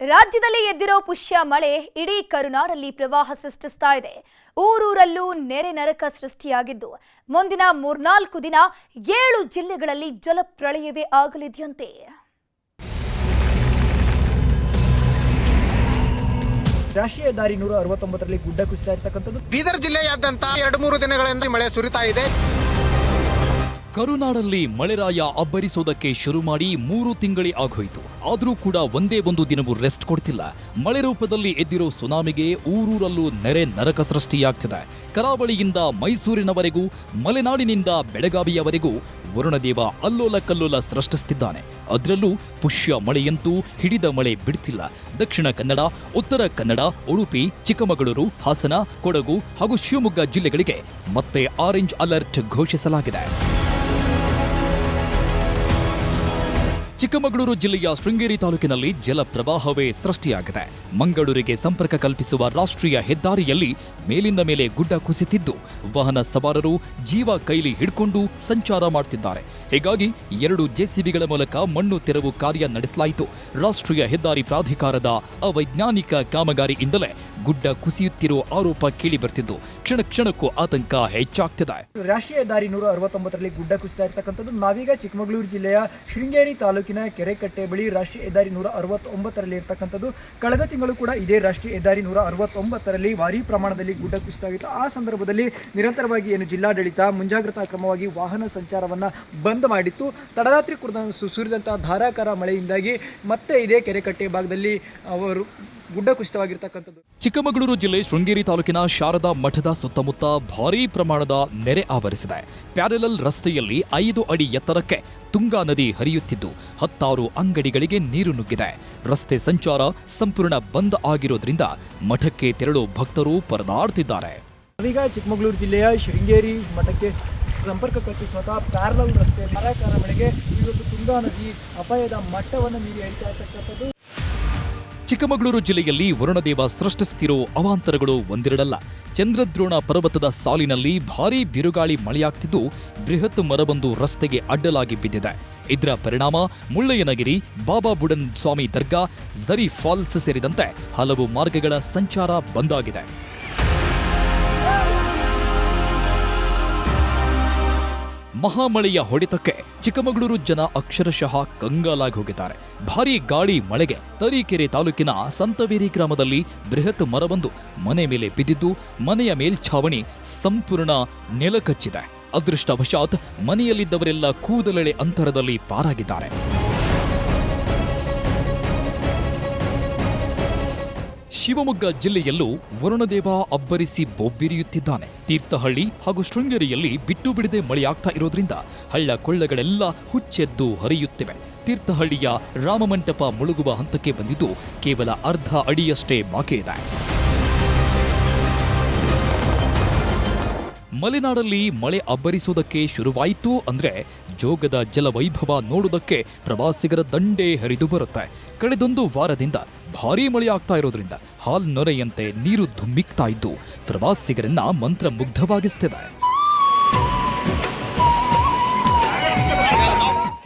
ರಾಜ್ಯದಲ್ಲಿ ಎದ್ದಿರೋ ಪುಷ್ಯ ಮಳೆ ಇಡೀ ಕರುನಾಡಲ್ಲಿ ಪ್ರವಾಹ ಸೃಷ್ಟಿಸ್ತಾ ಇದೆ. ಊರೂರಲ್ಲೂ ನೆರೆ ನರಕ ಸೃಷ್ಟಿಯಾಗಿದ್ದು ಮುಂದಿನ ಮೂರ್ನಾಲ್ಕು ದಿನ ಏಳು ಜಿಲ್ಲೆಗಳಲ್ಲಿ ಜಲಪ್ರಳಯವೇ ಆಗಲಿದೆಯಂತೆ. ರಾಷ್ಟ್ರೀಯ ದಾರಿ ನೂರ ಅರವತ್ತೊಂಬತ್ತರಲ್ಲಿ ಗುಡ್ಡ ಕುಸಿತಾ ಇರ್ತಕ್ಕಂಥದ್ದು. ಬೀದರ್ ಜಿಲ್ಲೆಯಾದ್ಯಂತ ಎರಡು ಮೂರು ದಿನಗಳಿಂದ ಮಳೆ ಸುರಿತಾ ಇದೆ. ಕರುನಾಡಲ್ಲಿ ಮಳೆರಾಯ ಅಬ್ಬರಿಸೋದಕ್ಕೆ ಶುರು ಮಾಡಿ ಮೂರು ತಿಂಗಳೇ ಆಗೋಯ್ತು. ಆದರೂ ಕೂಡ ಒಂದೇ ಒಂದು ದಿನವೂ ರೆಸ್ಟ್ ಕೊಡ್ತಿಲ್ಲ. ಮಳೆ ರೂಪದಲ್ಲಿ ಎದ್ದಿರೋ ಸುನಾಮಿಗೆ ಊರೂರಲ್ಲೂ ನೆರೆ ನರಕ ಸೃಷ್ಟಿಯಾಗ್ತಿದೆ. ಕರಾವಳಿಯಿಂದ ಮೈಸೂರಿನವರೆಗೂ, ಮಲೆನಾಡಿನಿಂದ ಬೆಳಗಾವಿಯವರೆಗೂ ವರುಣದೇವ ಅಲ್ಲೋಲ ಕಲ್ಲೋಲ ಸೃಷ್ಟಿಸ್ತಿದ್ದಾನೆ. ಅದರಲ್ಲೂ ಪುಷ್ಯ ಮಳೆಯಂತೂ ಹಿಡಿದ ಮಳೆ ಬಿಡ್ತಿಲ್ಲ. ದಕ್ಷಿಣ ಕನ್ನಡ, ಉತ್ತರ ಕನ್ನಡ, ಉಡುಪಿ, ಚಿಕ್ಕಮಗಳೂರು, ಹಾಸನ, ಕೊಡಗು ಹಾಗೂ ಶಿವಮೊಗ್ಗ ಜಿಲ್ಲೆಗಳಿಗೆ ಮತ್ತೆ ಆರೆಂಜ್ ಅಲರ್ಟ್ ಘೋಷಿಸಲಾಗಿದೆ. ಚಿಕ್ಕಮಗಳೂರು ಜಿಲ್ಲೆಯ ಶೃಂಗೇರಿ ತಾಲೂಕಿನಲ್ಲಿ ಜಲ ಪ್ರವಾಹವೇ ಸೃಷ್ಟಿಯಾಗಿದೆ. ಮಂಗಳೂರಿಗೆ ಸಂಪರ್ಕ ಕಲ್ಪಿಸುವ ರಾಷ್ಟ್ರೀಯ ಹೆದ್ದಾರಿಯಲ್ಲಿ ಮೇಲಿಂದ ಮೇಲೆ ಗುಡ್ಡ ಕುಸಿತಿದ್ದು, ವಾಹನ ಸವಾರರು ಜೀವ ಕೈಲಿ ಹಿಡ್ಕೊಂಡು ಸಂಚಾರ ಮಾಡುತ್ತಿದ್ದಾರೆ ಹೀಗಾಗಿ ಎರಡು ಜೆಸಿಬಿಗಳ ಮೂಲಕ ಮಣ್ಣು ತೆರವು ಕಾರ್ಯ ನಡೆಸಲಾಯಿತು. ರಾಷ್ಟ್ರೀಯ ಹೆದ್ದಾರಿ ಪ್ರಾಧಿಕಾರದ ಅವೈಜ್ಞಾನಿಕ ಕಾಮಗಾರಿಯಿಂದಲೇ ಗುಡ್ಡ ಕುಸಿಯುತ್ತಿರುವ ಆರೋಪ ಕೇಳಿ ಬರ್ತಿದ್ದು ಕ್ಷಣ ಕ್ಷಣಕ್ಕೂ ಆತಂಕ ಹೆಚ್ಚಾಗ್ತಿದೆ. ರಾಷ್ಟ್ರೀಯ ದಾರಿ ನೂರ ಅರವತ್ತೊಂಬತ್ತರಲ್ಲಿ ಗುಡ್ಡ ಕುಸಿತಾ ಇರ್ತಕ್ಕಂಥದ್ದು ನಾವೀಗ ಚಿಕ್ಕಮಗಳೂರು ಜಿಲ್ಲೆಯ ಶೃಂಗೇರಿ ತಾಲೂಕಿನ ಕೆರೆಕಟ್ಟೆ ಬಳಿ ರಾಷ್ಟ್ರೀಯ ಹೆದ್ದಾರಿ ನೂರ ಅರವತ್ತೊಂಬತ್ತರಲ್ಲಿ ಇರತಕ್ಕಂಥದ್ದು. ಕಳೆದ ತಿಂಗಳು ಕೂಡ ಇದೇ ರಾಷ್ಟ್ರೀಯ ಹೆದ್ದಾರಿ ನೂರ ಅರವತ್ತೊಂಬತ್ತರಲ್ಲಿ ಭಾರೀ ಪ್ರಮಾಣದಲ್ಲಿ ಗುಡ್ಡ ಕುಸಿತಾಗಿತ್ತು ಆ ಸಂದರ್ಭದಲ್ಲಿ ನಿರಂತರವಾಗಿ ಏನು ಜಿಲ್ಲಾಡಳಿತ ಮುಂಜಾಗ್ರತಾ ಕ್ರಮವಾಗಿ ವಾಹನ ಸಂಚಾರವನ್ನು ಬಂದ್ ಮಾಡಿತ್ತು. ತಡರಾತ್ರಿ ಕುರಿತ ಸುರಿದಂತಹ ಧಾರಾಕಾರ ಮಳೆಯಿಂದಾಗಿ ಮತ್ತೆ ಇದೇ ಕೆರೆಕಟ್ಟೆ ಭಾಗದಲ್ಲಿ ಅವರು ಗುಡ್ಡ ಕುಸಿತವಾಗಿರ್ತಕ್ಕಂಥದ್ದು ಚಿಕ್ಕಮಗಳೂರು ಜಿಲ್ಲೆ ಶೃಂಗೇರಿ ತಾಲೂಕಿನ ಶಾರದಾ ಮಠದ ಸುತ್ತಮುತ್ತ ಭಾರೀ ಪ್ರಮಾಣದ ನೆರೆ ಆವರಿಸಿದೆ. ಪ್ಯಾರಲಲ್ ರಸ್ತೆಯಲ್ಲಿ ಐದು ಅಡಿ ಎತ್ತರಕ್ಕೆ ತುಂಗಾ ನದಿ ಹರಿಯುತ್ತಿದ್ದು ಹತ್ತಾರು ಅಂಗಡಿಗಳಿಗೆ ನೀರು ನುಗ್ಗಿದೆ. ರಸ್ತೆ ಸಂಚಾರ ಸಂಪೂರ್ಣ ಬಂದ್ ಆಗಿರೋದ್ರಿಂದ ಮಠಕ್ಕೆ ತೆರಳು ಭಕ್ತರು ಪರದಾಡ್ತಿದ್ದಾರೆ. ನಾವೀಗ ಚಿಕ್ಕಮಗಳೂರು ಜಿಲ್ಲೆಯ ಶೃಂಗೇರಿ ಮಠಕ್ಕೆ ಸಂಪರ್ಕ ಕಲ್ಪಿಸುವಂತಹ ಪ್ಯಾರಲಲ್ ರಸ್ತೆಯಲ್ಲಿ ಧಾರಾಕಾರ ಮಳೆಗೆ ಇವತ್ತು ತುಂಗಾ ನದಿ ಅಪಾಯದ ಮಟ್ಟವನ್ನು ಮೀರಿ ಹರಿತಾ ಇರ್ತಕ್ಕಂಥದ್ದು. ಚಿಕ್ಕಮಗಳೂರು ಜಿಲ್ಲೆಯಲ್ಲಿ ವರುಣದೇವ ಸೃಷ್ಟಿಸುತ್ತಿರೋ ಅವಾಂತರಗಳು ಒಂದೆರಡಲ್ಲ. ಚಂದ್ರದ್ರೋಣ ಪರ್ವತದ ಸಾಲಿನಲ್ಲಿ ಭಾರೀ ಬಿರುಗಾಳಿ ಮಳೆಯಾಗ್ತಿದ್ದು ಬೃಹತ್ ಮರವೊಂದು ರಸ್ತೆಗೆ ಅಡ್ಡಲಾಗಿ ಬಿದ್ದಿದೆ. ಇದರ ಪರಿಣಾಮ ಮುಳ್ಳಯ್ಯನಗಿರಿ, ಬಾಬಾ ಬುಡನ್ ಸ್ವಾಮಿ ದರ್ಗಾ ಝರಿ ಫಾಲ್ಸ್ ಸೇರಿದಂತೆ ಹಲವು ಮಾರ್ಗಗಳ ಸಂಚಾರ ಬಂದಾಗಿದೆ ಮಹಾಮಳೆಯ ಹೊಡೆತಕ್ಕೆ ಚಿಕ್ಕಮಗಳೂರು ಜನ ಅಕ್ಷರಶಃ ಕಂಗಾಲಾಗಿ ಹೋಗಿದ್ದಾರೆ. ಭಾರೀ ಗಾಳಿ, ಮಳೆಗೆ ತರೀಕೆರೆ ತಾಲೂಕಿನ ಸಂತವೇರಿ ಗ್ರಾಮದಲ್ಲಿ ಬೃಹತ್ ಮರವೊಂದು ಮನೆ ಮೇಲೆ ಬಿದ್ದಿದ್ದು, ಮನೆಯ ಮೇಲ್ಛಾವಣಿ ಸಂಪೂರ್ಣ ನೆಲಕಚ್ಚಿದೆ. ಅದೃಷ್ಟವಶಾತ್ ಮನೆಯಲ್ಲಿದ್ದವರೆಲ್ಲ ಕೂದಲೆಳೆ ಅಂತರದಲ್ಲಿ ಪಾರಾಗಿದ್ದಾರೆ. ಶಿವಮೊಗ್ಗ ಜಿಲ್ಲೆಯಲ್ಲೂ ವರುಣದೇವ ಅಬ್ಬರಿಸಿ ಬೊಬ್ಬಿರಿಯುತ್ತಿದ್ದಾನೆ. ತೀರ್ಥಹಳ್ಳಿ ಹಾಗೂ ಶೃಂಗೇರಿಯಲ್ಲಿ ಬಿಟ್ಟು ಬಿಡದೆ ಮಳೆಯಾಗ್ತಾ ಇರೋದ್ರಿಂದ ಹಳ್ಳ ಕೊಳ್ಳಗಳೆಲ್ಲ ಹುಚ್ಚೆದ್ದು ಹರಿಯುತ್ತಿವೆ. ತೀರ್ಥಹಳ್ಳಿಯ ರಾಮಮಂಟಪ ಮುಳುಗುವ ಹಂತಕ್ಕೆ ಬಂದಿದ್ದು ಕೇವಲ ಅರ್ಧ ಅಡಿಯಷ್ಟೇ ಬಾಕಿ ಇದೆ ಮಲೆನಾಡಲ್ಲಿ ಮಳೆ ಅಬ್ಬರಿಸೋದಕ್ಕೆ ಶುರುವಾಯಿತು ಅಂದ್ರೆ ಜೋಗದ ಜಲವೈಭವ ನೋಡುವುದಕ್ಕೆ ಪ್ರವಾಸಿಗರ ದಂಡೇ ಹರಿದು ಬರುತ್ತೆ. ಕಳೆದೊಂದು ವಾರದಿಂದ ಭಾರೀ ಮಳೆಯಾಗ್ತಾ ಇರೋದ್ರಿಂದ ಹಾಲ್ ನೊರೆಯಂತೆ ನೀರು ಧುಮ್ಮಿಕ್ತಾ ಇದ್ದು ಪ್ರವಾಸಿಗರನ್ನ ಮಂತ್ರಮುಗ್ಧವಾಗಿಸ್ತಿದೆ.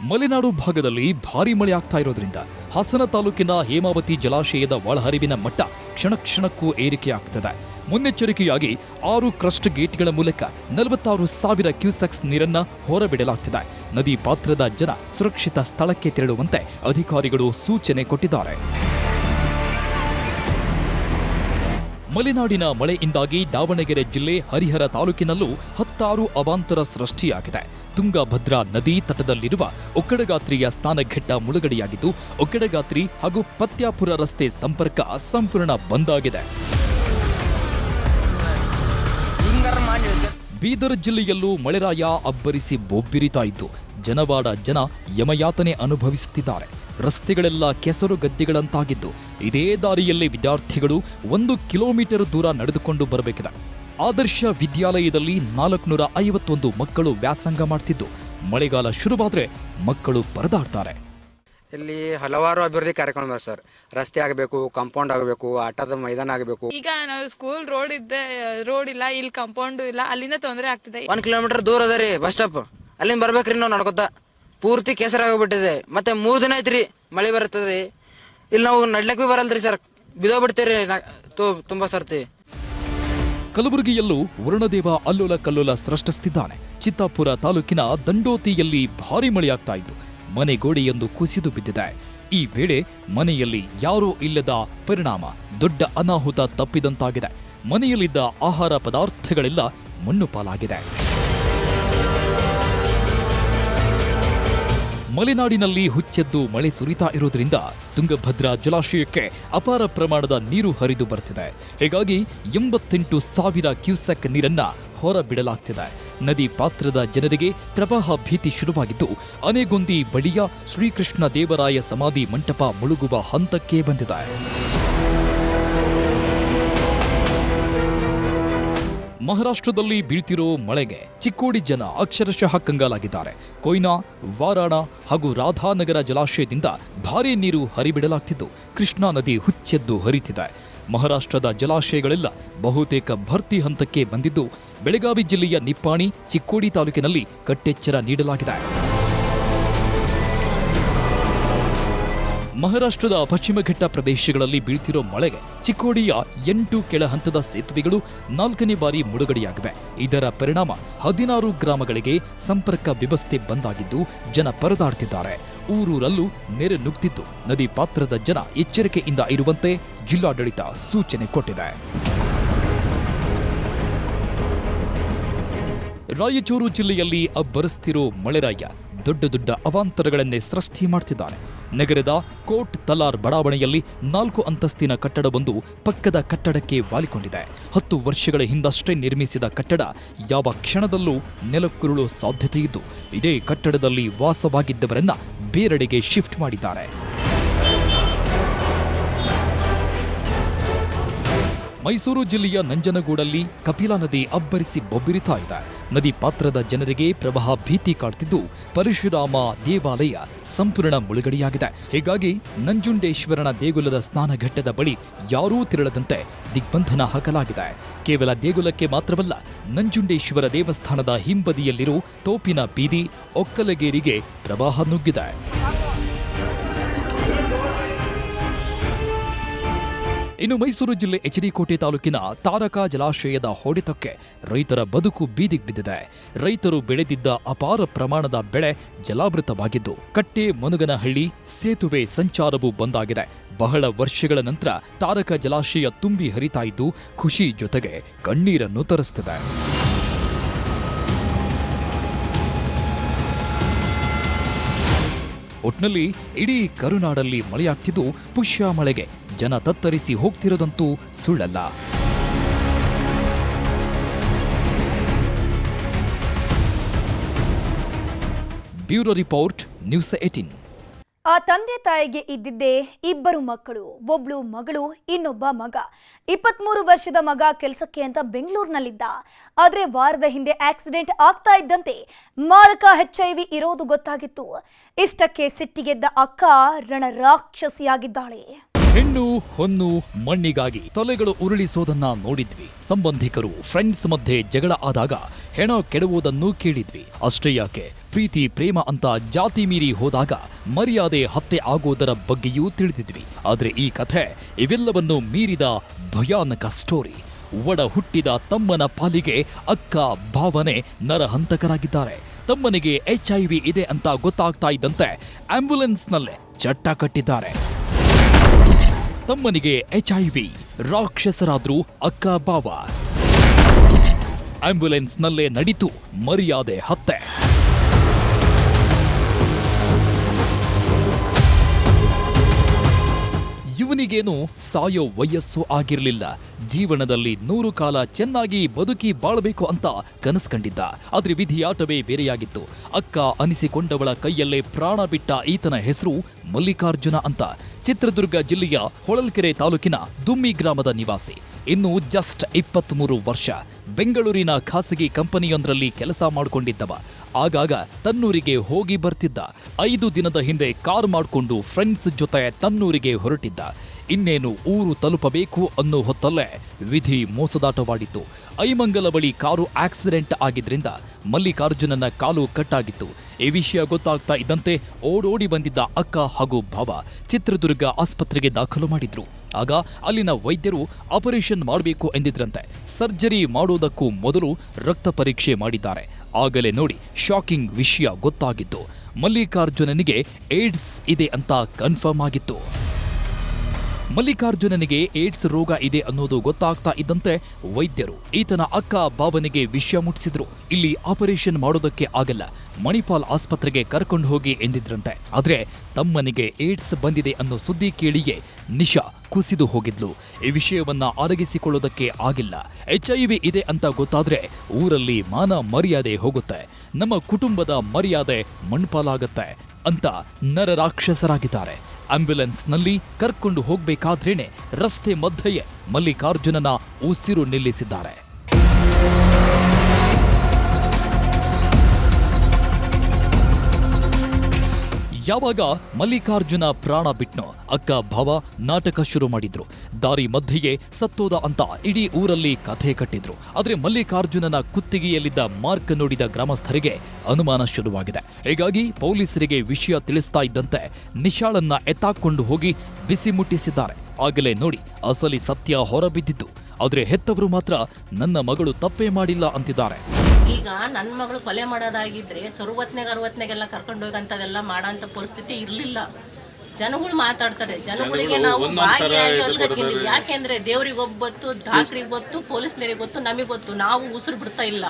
ಮಲೆನಾಡು ಭಾಗದಲ್ಲಿ ಭಾರೀ ಮಳೆ ಆಗ್ತಾ ಇರೋದ್ರಿಂದ ಹಾಸನ ತಾಲೂಕಿನ ಹೇಮಾವತಿ ಜಲಾಶಯದ ಒಳಹರಿವಿನ ಮಟ್ಟ ಕ್ಷಣ ಕ್ಷಣಕ್ಕೂ ಏರಿಕೆಯಾಗ್ತದೆ. ಮುನ್ನೆಚ್ಚರಿಕೆಯಾಗಿ ಆರು ಕ್ರಸ್ಟ್ ಗೇಟ್ಗಳ ಮೂಲಕ ನಲವತ್ತಾರು ಸಾವಿರ ಕ್ಯೂಸೆಕ್ಸ್ ನೀರನ್ನ ಹೊರಬಿಡಲಾಗ್ತಿದೆ. ನದಿ ಪಾತ್ರದ ಜನ ಸುರಕ್ಷಿತ ಸ್ಥಳಕ್ಕೆ ತೆರಳುವಂತೆ ಅಧಿಕಾರಿಗಳು ಸೂಚನೆ ಕೊಟ್ಟಿದ್ದಾರೆ. ಮಲೆನಾಡಿನ ಮಳೆಯಿಂದಾಗಿ ದಾವಣಗೆರೆ ಜಿಲ್ಲೆ ಹರಿಹರ ತಾಲೂಕಿನಲ್ಲೂ ಹತ್ತಾರು ಅವಾಂತರ ಸೃಷ್ಟಿಯಾಗಿದೆ. ತುಂಗಭದ್ರಾ ನದಿ ತಟದಲ್ಲಿರುವ ಒಕ್ಕಡಗಾತ್ರಿಯ ಸ್ನಾನಘಟ್ಟ ಮುಳುಗಡೆಯಾಗಿದ್ದು, ಒಕ್ಕಡಗಾತ್ರಿ ಹಾಗೂ ಪತ್ಯಾಪುರ ರಸ್ತೆ ಸಂಪರ್ಕ ಸಂಪೂರ್ಣ ಬಂದಾಗಿದೆ ಬೀದರ್ ಜಿಲ್ಲೆಯಲ್ಲೂ ಮಳೆರಾಯ ಅಬ್ಬರಿಸಿ ಬೊಬ್ಬಿರಿತಾ ಇದ್ದು, ಜನವಾಡ ಜನ ಯಮಯಾತನೆ ಅನುಭವಿಸುತ್ತಿದ್ದಾರೆ. ರಸ್ತೆಗಳೆಲ್ಲ ಕೆಸರು ಗದ್ದೆಗಳಂತಾಗಿದ್ದು, ಇದೇ ದಾರಿಯಲ್ಲಿ ವಿದ್ಯಾರ್ಥಿಗಳು ಒಂದು ಕಿಲೋಮೀಟರ್ ದೂರ ನಡೆದುಕೊಂಡು ಬರಬೇಕಿದೆ. ಆದರ್ಶ ವಿದ್ಯಾಲಯದಲ್ಲಿ ನಾಲ್ಕುನೂರ ಐವತ್ತೊಂದು ಮಕ್ಕಳು ವ್ಯಾಸಂಗ ಮಾಡ್ತಿದ್ದು, ಮಳೆಗಾಲ ಶುರುವಾದರೆ ಮಕ್ಕಳು ಪರದಾಡ್ತಾರೆ. ಇಲ್ಲಿ ಹಲವಾರು ಅಭಿವೃದ್ಧಿ ಕಾರ್ಯಕ್ರಮ ಸರ್. ರಸ್ತೆ ಆಗಬೇಕು ಕಾಂಪೌಂಡ್ ಆಗಬೇಕು ಆಟದ ಮೈದಾನ ಆಗಬೇಕು. ಈಗ ನಾವು ಸ್ಕೂಲ್ ರೋಡ್ ಇದ್ದೆ ರೋಡ್ ಇಲ್ಲ ಇಲ್ಲಿ ಕಾಂಪೌಂಡ್ ಇಲ್ಲ ಅಲ್ಲಿಂದ ತೊಂದರೆ ಆಗ್ತಿದೆ. ಒಂದ್ ಕಿಲೋಮೀಟರ್ ದೂರ ಅದ ರೀ ಬಸ್ ಸ್ಟಾಪ್ ಅಲ್ಲಿಂದ ಬರ್ಬೇಕ್ರಿ ನಾವು ನಡ್ಕೊತ. ಪೂರ್ತಿ ಕೆಸರಾಗೋಗ್ಬಿಟ್ಟಿದೆ ಮತ್ತೆ ಮೂರ್ ದಿನ ಐತ್ರಿ ಮಳೆ ಬರ್ತದ್ರಿ ಇಲ್ಲಿ ನಾವು ನಡ್ಲಕ್ಕೂ ಬರಲ್ರಿ ಸರ್. ಬಿದೋಗ್ಬಿಡ್ತೀರಿ ನಾ- ತು- ತುಂಬಾ ಸರ್ತಿ. ಕಲಬುರಗಿಯಲ್ಲೂ ವರುಣದೇವ ಅಲ್ಲೋಲ ಕಲ್ಲೋಲ ಸೃಷ್ಟಿಸುತ್ತಿದ್ದಾನೆ ಚಿತ್ತಾಪುರ ತಾಲೂಕಿನ ದಂಡೋತಿಯಲ್ಲಿ ಭಾರಿ ಮಳೆಯಾಗ್ತಾ ಇತ್ತು ಮನೆ ಗೋಡೆಯೊಂದು ಕುಸಿದು ಬಿದ್ದಿದೆ. ಈ ವೇಳೆ ಮನೆಯಲ್ಲಿ ಯಾರೂ ಇಲ್ಲದ ಪರಿಣಾಮ ದೊಡ್ಡ ಅನಾಹುತ ತಪ್ಪಿದಂತಾಗಿದೆ. ಮನೆಯಲ್ಲಿದ್ದ ಆಹಾರ ಪದಾರ್ಥಗಳೆಲ್ಲ ಮಣ್ಣು ಪಾಲಾಗಿದೆ. ಮಲೆನಾಡಿನಲ್ಲಿ ಹುಚ್ಚೆದ್ದು ಮಳೆ ಸುರಿತಾ ಇರುವುದರಿಂದ ತುಂಗಭದ್ರಾ ಜಲಾಶಯಕ್ಕೆ ಅಪಾರ ಪ್ರಮಾಣದ ನೀರು ಹರಿದು ಬರ್ತಿದೆ ಹೀಗಾಗಿ ಎಂಬತ್ತೆಂಟು ಸಾವಿರ ಕ್ಯೂಸೆಕ್ ನೀರನ್ನ ಹೊರಬಿಡಲಾಗ್ತಿದೆ ನದಿ ಪಾತ್ರದ ಜನರಿಗೆ ಪ್ರವಾಹ ಭೀತಿ ಶುರುವಾಗಿದ್ದು ಅನೆಗೊಂದಿ ಬಳಿಯ ಶ್ರೀಕೃಷ್ಣ ದೇವರಾಯ ಸಮಾಧಿ ಮಂಟಪ ಮುಳುಗುವ ಹಂತಕ್ಕೆ ಬಂದಿದೆ. ಮಹಾರಾಷ್ಟ್ರದಲ್ಲಿ ಬೀಳ್ತಿರೋ ಮಳೆಗೆ ಚಿಕ್ಕೋಡಿ ಜನ ಅಕ್ಷರಶಃ ಕಂಗಾಲಾಗಿದ್ದಾರೆ. ಕೊಯ್ನಾ, ವಾರಾಣ ಹಾಗೂ ರಾಧಾನಗರ ಜಲಾಶಯದಿಂದ ಭಾರೀ ನೀರು ಹರಿಬಿಡಲಾಗ್ತಿದ್ದು, ಕೃಷ್ಣಾ ನದಿ ಹುಚ್ಚೆದ್ದು ಹರಿತಿದೆ. ಮಹಾರಾಷ್ಟ್ರದ ಜಲಾಶಯಗಳೆಲ್ಲ. ಬಹುತೇಕ ಭರ್ತಿ ಹಂತಕ್ಕೆ ಬಂದಿದ್ದು, ಬೆಳಗಾವಿ ಜಿಲ್ಲೆಯ ನಿಪ್ಪಾಣಿ, ಚಿಕ್ಕೋಡಿ ತಾಲೂಕಿನಲ್ಲಿ ಕಟ್ಟೆಚ್ಚರ ನೀಡಲಾಗಿದೆ. ಮಹಾರಾಷ್ಟ್ರದ ಪಶ್ಚಿಮಘಟ್ಟ ಪ್ರದೇಶಗಳಲ್ಲಿ ಬೀಳ್ತಿರೋ ಮಳೆಗೆ ಚಿಕ್ಕೋಡಿಯ ಎಂಟು ಕೆಳ ಹಂತದ ಸೇತುವೆಗಳು ನಾಲ್ಕನೇ ಬಾರಿ ಮುಳುಗಡೆಯಾಗಿವೆ ಇದರ ಪರಿಣಾಮ ಹದಿನಾರು ಗ್ರಾಮಗಳಿಗೆ ಸಂಪರ್ಕ ವ್ಯವಸ್ಥೆ ಬಂದಾಗಿದ್ದು ಜನ ಪರದಾಡ್ತಿದ್ದಾರೆ. ಊರೂರಲ್ಲೂ ನೆರೆ ನುಗ್ತಿದ್ದು ನದಿ ಪಾತ್ರದ ಜನ ಎಚ್ಚರಿಕೆಯಿಂದ ಇರುವಂತೆ ಜಿಲ್ಲಾಡಳಿತ ಸೂಚನೆ ಕೊಟ್ಟಿದೆ. ರಾಯಚೂರು ಜಿಲ್ಲೆಯಲ್ಲಿ ಅಬ್ಬರಿಸ್ತಿರೋ ಮಳೆರಾಯ ದೊಡ್ಡ ದೊಡ್ಡ ಅವಾಂತರಗಳನ್ನೇ ಸೃಷ್ಟಿ ಮಾಡ್ತಿದ್ದಾನೆ. ನಗರದ ಕೋಟ್ ತಲಾರ್ ಬಡಾವಣೆಯಲ್ಲಿ ನಾಲ್ಕು ಅಂತಸ್ತಿನ ಕಟ್ಟಡವೊಂದು ಪಕ್ಕದ ಕಟ್ಟಡಕ್ಕೆ ವಾಲಿಕೊಂಡಿದೆ. ಹತ್ತು ವರ್ಷಗಳ ಹಿಂದಷ್ಟೇ ನಿರ್ಮಿಸಿದ ಕಟ್ಟಡ ಯಾವ ಕ್ಷಣದಲ್ಲೂ ನೆಲಕ್ಕುರುಳೋ ಸಾಧ್ಯತೆಯಿದ್ದು, ಇದೇ ಕಟ್ಟಡದಲ್ಲಿ ವಾಸವಾಗಿದ್ದವರನ್ನ ಬೇರೆಡೆಗೆ ಶಿಫ್ಟ್ ಮಾಡಿದ್ದಾರೆ. ಮೈಸೂರು ಜಿಲ್ಲೆಯ ನಂಜನಗೂಡಲ್ಲಿ ಕಪಿಲಾ ನದಿ ಅಬ್ಬರಿಸಿ ಬೊಬ್ಬಿರಿತಾ ಇದೆ. ನದಿ ಪಾತ್ರದ ಜನರಿಗೆ ಪ್ರವಾಹ ಭೀತಿ ಕಾಡ್ತಿದ್ದು ಪರಶುರಾಮ ದೇವಾಲಯ ಸಂಪೂರ್ಣ ಮುಳುಗಡೆಯಾಗಿದೆ. ಹೀಗಾಗಿ ನಂಜುಂಡೇಶ್ವರನ ದೇಗುಲದ ಸ್ನಾನಘಟ್ಟದ ಬಳಿ ಯಾರೂ ತಿರಳದಂತೆ ದಿಗ್ಬಂಧನ ಹಾಕಲಾಗಿದೆ. ಕೇವಲ ದೇಗುಲಕ್ಕೆ ಮಾತ್ರವಲ್ಲ, ನಂಜುಂಡೇಶ್ವರ ದೇವಸ್ಥಾನದ ಹಿಂಬದಿಯಲ್ಲಿರೋ ತೋಪಿನ ಬೀದಿ, ಒಕ್ಕಲಗೇರಿಗೆ ಪ್ರವಾಹ ನುಗ್ಗಿದೆ. ಇನ್ನು ಮೈಸೂರು ಜಿಲ್ಲೆ ಎಚಡಿಕೋಟೆ ತಾಲೂಕಿನ ತಾರಕ ಜಲಾಶಯದ ಹೊಡೆತಕ್ಕೆ ರೈತರ ಬದುಕು ಬೀದಿಗೆ ಬಿದ್ದಿದೆ. ರೈತರು ಬೆಳೆದಿದ್ದ ಅಪಾರ ಪ್ರಮಾಣದ ಬೆಳೆ ಜಲಾವೃತವಾಗಿದ್ದು ಕಟ್ಟೆ ಮನುಗನಹಳ್ಳಿ ಸೇತುವೆ ಸಂಚಾರವೂ ಬಂದಾಗಿದೆ. ಬಹಳ ವರ್ಷಗಳ ನಂತರ ತಾರಕ ಜಲಾಶಯ ತುಂಬಿ ಹರಿತಾ ಇದ್ದು, ಖುಷಿ ಜೊತೆಗೆ ಕಣ್ಣೀರನ್ನು ತರಿಸ್ತಿದೆ. ಒಟ್ನಲ್ಲಿ ಇಡೀ ಕರುನಾಡಲ್ಲಿ ಮಳೆಯಾಗ್ತಿದ್ದು, ಪುಷ್ಯ ಮಳೆಗೆ ಜನ ತತ್ತರಿಸಿ ಹೋಗ್ತಿರೋದಂತೂ ಸುಳ್ಳಲ್ಲ. Bureau report, news eighteen. ಆ ತಂದೆ ತಾಯಿಗೆ ಇದ್ದಿದ್ದೇ ಇಬ್ಬರು ಮಕ್ಕಳು, ಒಬ್ಳು ಮಗಳು, ಇನ್ನೊಬ್ಬ ಮಗ. ಇಪ್ಪತ್ಮೂರು ವರ್ಷದ ಮಗ ಕೆಲಸಕ್ಕೆ ಅಂತ ಬೆಂಗಳೂರಿನಲ್ಲಿದ್ದ. ಆದರೆ ವಾರದ ಹಿಂದೆ ಆಕ್ಸಿಡೆಂಟ್ ಆಗ್ತಾ ಇದ್ದಂತೆ ಮಾರಕ ವಿ ಇರೋದು ಗೊತ್ತಾಗಿತ್ತು. ಇಷ್ಟಕ್ಕೆ ಸಿಟ್ಟಿಗೆದ್ದ ಅಕ್ಕ ರಣರಾಕ್ಷಸಿಯಾಗಿದ್ದಾಳೆ. ಹೆಣ್ಣು, ಹೊನ್ನು, ಮಣ್ಣಿಗಾಗಿ ತಲೆಗಳು ಉರುಳಿಸೋದನ್ನ ನೋಡಿದ್ವಿ. ಸಂಬಂಧಿಕರು ಫ್ರೆಂಡ್ಸ್ ಮಧ್ಯೆ ಜಗಳ ಆದಾಗ ಹೆಣ ಕೆಡುವುದನ್ನು ಕೇಳಿದ್ವಿ. ಅಷ್ಟೇ ಯಾಕೆ? ಪ್ರೀತಿ, ಪ್ರೇಮ ಅಂತ ಜಾತಿ ಮೀರಿ ಹೋದಾಗ ಮರ್ಯಾದೆ, ಹತ್ಯೆ ಆಗೋದರ ಬಗ್ಗೆಯೂ ತಿಳಿದಿದ್ವಿ. ಆದ್ರೆ ಈ ಕಥೆ ಇವೆಲ್ಲವನ್ನು ಮೀರಿದ ಭಯಾನಕ ಸ್ಟೋರಿ ಒಡ ಹುಟ್ಟಿದ ತಮ್ಮನ ಪಾಲಿಗೆ ಅಕ್ಕ, ಭಾವನೆ ನರಹಂತಕರಾಗಿದ್ದಾರೆ. ತಮ್ಮನಿಗೆ ಎಚ್ ಐ ವಿ ಇದೆ ಅಂತ ಗೊತ್ತಾಗ್ತಾ ಇದ್ದಂತೆ ಆಂಬ್ಯುಲೆನ್ಸ್ನಲ್ಲೇ ಚಟ್ಟ ಕಟ್ಟಿದ್ದಾರೆ. ತಮ್ಮನಿಗೆ ಎಚ್ಐವಿ ರಾಕ್ಷಸರಾದ್ರೂ ಅಕ್ಕ ಬಾವ. ಆಂಬ್ಯುಲೆನ್ಸ್ನಲ್ಲೇ ನಡೀತು ಮರ್ಯಾದೆ ಹತ್ತೆ. ಇವನಿಗೇನು ಸಾಯೋ ವಯಸ್ಸು ಆಗಿರಲಿಲ್ಲ. ಜೀವನದಲ್ಲಿ ನೂರು ಕಾಲ ಚೆನ್ನಾಗಿ ಬದುಕಿ ಬಾಳಬೇಕು ಅಂತ ಕನಸು ಕಂಡಿದ್ದ ಆದ್ರೆ ವಿಧಿಯಾಟವೇ ಬೇರೆಯಾಗಿತ್ತು. ಅಕ್ಕ ಅನಿಸಿಕೊಂಡವಳ ಕೈಯಲ್ಲೇ ಪ್ರಾಣ ಬಿಟ್ಟ ಈತನ ಹೆಸರು ಮಲ್ಲಿಕಾರ್ಜುನ ಅಂತ. ಚಿತ್ರದುರ್ಗ ಜಿಲ್ಲೆಯ ಹೊಳಲ್ಕೆರೆ ತಾಲೂಕಿನ ದುಮ್ಮಿ ಗ್ರಾಮದ ನಿವಾಸಿ. ಇನ್ನು ಜಸ್ಟ್ ಇಪ್ಪತ್ಮೂರು ವರ್ಷ. ಬೆಂಗಳೂರಿನ ಖಾಸಗಿ ಕಂಪನಿಯೊಂದರಲ್ಲಿ ಕೆಲಸ ಮಾಡಿಕೊಂಡಿದ್ದವ. ಆಗಾಗ ತನ್ನೂರಿಗೆ ಹೋಗಿ ಬರ್ತಿದ್ದ. ಐದು ದಿನದ ಹಿಂದೆ ಕಾರ್ ಮಾಡಿಕೊಂಡು ಫ್ರೆಂಡ್ಸ್ ಜೊತೆ ತನ್ನೂರಿಗೆ ಹೊರಟಿದ್ದ. ಇನ್ನೇನು ಊರು ತಲುಪಬೇಕು ಅನ್ನೋ ಹೊತ್ತಲ್ಲೇ ವಿಧಿ ಮೋಸದಾಟವಾಡಿತ್ತು. ಐಮಂಗಲ ಬಳಿ ಕಾರು ಆಕ್ಸಿಡೆಂಟ್ ಆಗಿದ್ರಿಂದ ಮಲ್ಲಿಕಾರ್ಜುನನ ಕಾಲು ಕಟ್ಟಾಗಿತ್ತು. ಈ ವಿಷಯ ಗೊತ್ತಾಗ್ತಾ ಇದ್ದಂತೆ ಓಡೋಡಿ ಬಂದಿದ್ದ ಅಕ್ಕ ಹಾಗೂ ಭಾವ ಚಿತ್ರದುರ್ಗ ಆಸ್ಪತ್ರೆಗೆ ದಾಖಲು ಮಾಡಿದ್ರು. ಆಗ ಅಲ್ಲಿನ ವೈದ್ಯರು ಆಪರೇಷನ್ ಮಾಡಬೇಕು ಎಂದಿದ್ರಂತೆ. ಸರ್ಜರಿ ಮಾಡೋದಕ್ಕೂ ಮೊದಲು ರಕ್ತ ಪರೀಕ್ಷೆ ಮಾಡಿದ್ದಾರೆ. ಆಗಲೇ ನೋಡಿ ಶಾಕಿಂಗ್ ವಿಷಯ ಗೊತ್ತಾಗಿತ್ತು ಮಲ್ಲಿಕಾರ್ಜುನನಿಗೆ ಏಡ್ಸ್ ಇದೆ ಅಂತ ಕನ್ಫರ್ಮ್ ಆಗಿತ್ತು. ಮಲ್ಲಿಕಾರ್ಜುನನಿಗೆ ಏಡ್ಸ್ ರೋಗ ಇದೆ ಅನ್ನೋದು ಗೊತ್ತಾಗ್ತಾ ಇದ್ದಂತೆ ವೈದ್ಯರು ಈತನ ಅಕ್ಕ ಬಾಬನಿಗೆ ವಿಷಯ ಮುಟ್ಟಿಸಿದ್ರು. ಇಲ್ಲಿ ಆಪರೇಷನ್ ಮಾಡೋದಕ್ಕೆ ಆಗಲ್ಲ, ಮಣಿಪಾಲ್ ಆಸ್ಪತ್ರೆಗೆ ಕರ್ಕೊಂಡು ಹೋಗಿ ಎಂದಿದ್ರಂತೆ. ಆದ್ರೆ ತಮ್ಮನಿಗೆ ಏಡ್ಸ್ ಬಂದಿದೆ ಅನ್ನೋ ಸುದ್ದಿ ಕೇಳಿಯೇ ನಿಶಾ ಕುಸಿದು ಹೋಗಿದ್ಲು. ಈ ವಿಷಯವನ್ನ ಅರಗಿಸಿಕೊಳ್ಳೋದಕ್ಕೆ ಆಗಿಲ್ಲ. ಎಚ್ ಐ ವಿ ಇದೆ ಅಂತ ಗೊತ್ತಾದ್ರೆ ಊರಲ್ಲಿ ಮಾನ ಮರ್ಯಾದೆ ಹೋಗುತ್ತೆ. ನಮ್ಮ ಕುಟುಂಬದ ಮರ್ಯಾದೆ ಮಣ್ಪಾಲಾಗತ್ತೆ ಅಂತ ನರರಾಕ್ಷಸರಾಗಿದ್ದಾರೆ. ಆಂಬ್ಯುಲೆನ್ಸ್ನಲ್ಲಿ ಕರ್ಕೊಂಡು ಹೋಗ್ಬೇಕಾದ್ರೇನೆ ರಸ್ತೆ ಮಧ್ಯೆಯೇ ಮಲ್ಲಿಕಾರ್ಜುನನ ಉಸಿರು ನಿಲ್ಲಿಸಿದ್ದಾರೆ. ಯಾವಾಗ ಮಲ್ಲಿಕಾರ್ಜುನ ಪ್ರಾಣ ಬಿಟ್ನೋ, ಅಕ್ಕ ಭಾವ ನಾಟಕ ಶುರು ಮಾಡಿದ್ರು. ದಾರಿ ಮಧ್ಯೆಯೇ ಸತ್ತೋದ ಅಂತ ಇಡೀ ಊರಲ್ಲಿ ಕಥೆ ಕಟ್ಟಿದ್ರು. ಆದ್ರೆ ಮಲ್ಲಿಕಾರ್ಜುನನ ಕುತ್ತಿಗೆಯಲ್ಲಿದ್ದ ಮಾರ್ಕ್ ನೋಡಿದ ಗ್ರಾಮಸ್ಥರಿಗೆ ಅನುಮಾನ ಶುರುವಾಗಿದೆ. ಹೀಗಾಗಿ ಪೊಲೀಸರಿಗೆ ವಿಷಯ ತಿಳಿಸ್ತಾ ಇದ್ದಂತೆ ನಿಶಾಳನ್ನ ಎತ್ತಾಕೊಂಡು ಹೋಗಿ ಬಿಸಿ ಮುಟ್ಟಿಸಿದ್ದಾರೆ. ಆಗಲೇ ನೋಡಿ, ಅಸಲಿ ಸತ್ಯ ಹೊರಬಿದ್ದಿದ್ದು. ಆದ್ರೆ ಹೆತ್ತವರು ಮಾತ್ರ ನನ್ನ ಮಗಳು ತಪ್ಪೇ ಮಾಡಿಲ್ಲ ಅಂತಿದ್ದಾರೆ. ಈಗ ನನ್ನ ಮಗಳು ಕೊಲೆ ಮಾಡೋದಾಗಿದ್ರೆ ಸರ್ವತ್ನೆಗೆ ಅರವತ್ನೆಗೆಲ್ಲ ಕರ್ಕೊಂಡು ಹೋಗಂತದೆಲ್ಲ ಮಾಡೋಂಥ ಪರಿಸ್ಥಿತಿ ಇರಲಿಲ್ಲ. ಜನಗಳು ಮಾತಾಡ್ತಾರೆ. ಜನಗಳಿಗೆ ನಾವು ಯಾಕೆಂದ್ರೆ ದೇವ್ರಿಗೆ ಒಬ್ಬತ್ತು ಡಾಕ್ಟ್ರಿಗೆ ಗೊತ್ತು ಪೊಲೀಸ್ನರಿಗೆ ಗೊತ್ತು ನಮಗೆ ಗೊತ್ತು ನಾವು ಉಸಿರು ಬಿಡ್ತಾ ಇಲ್ಲ.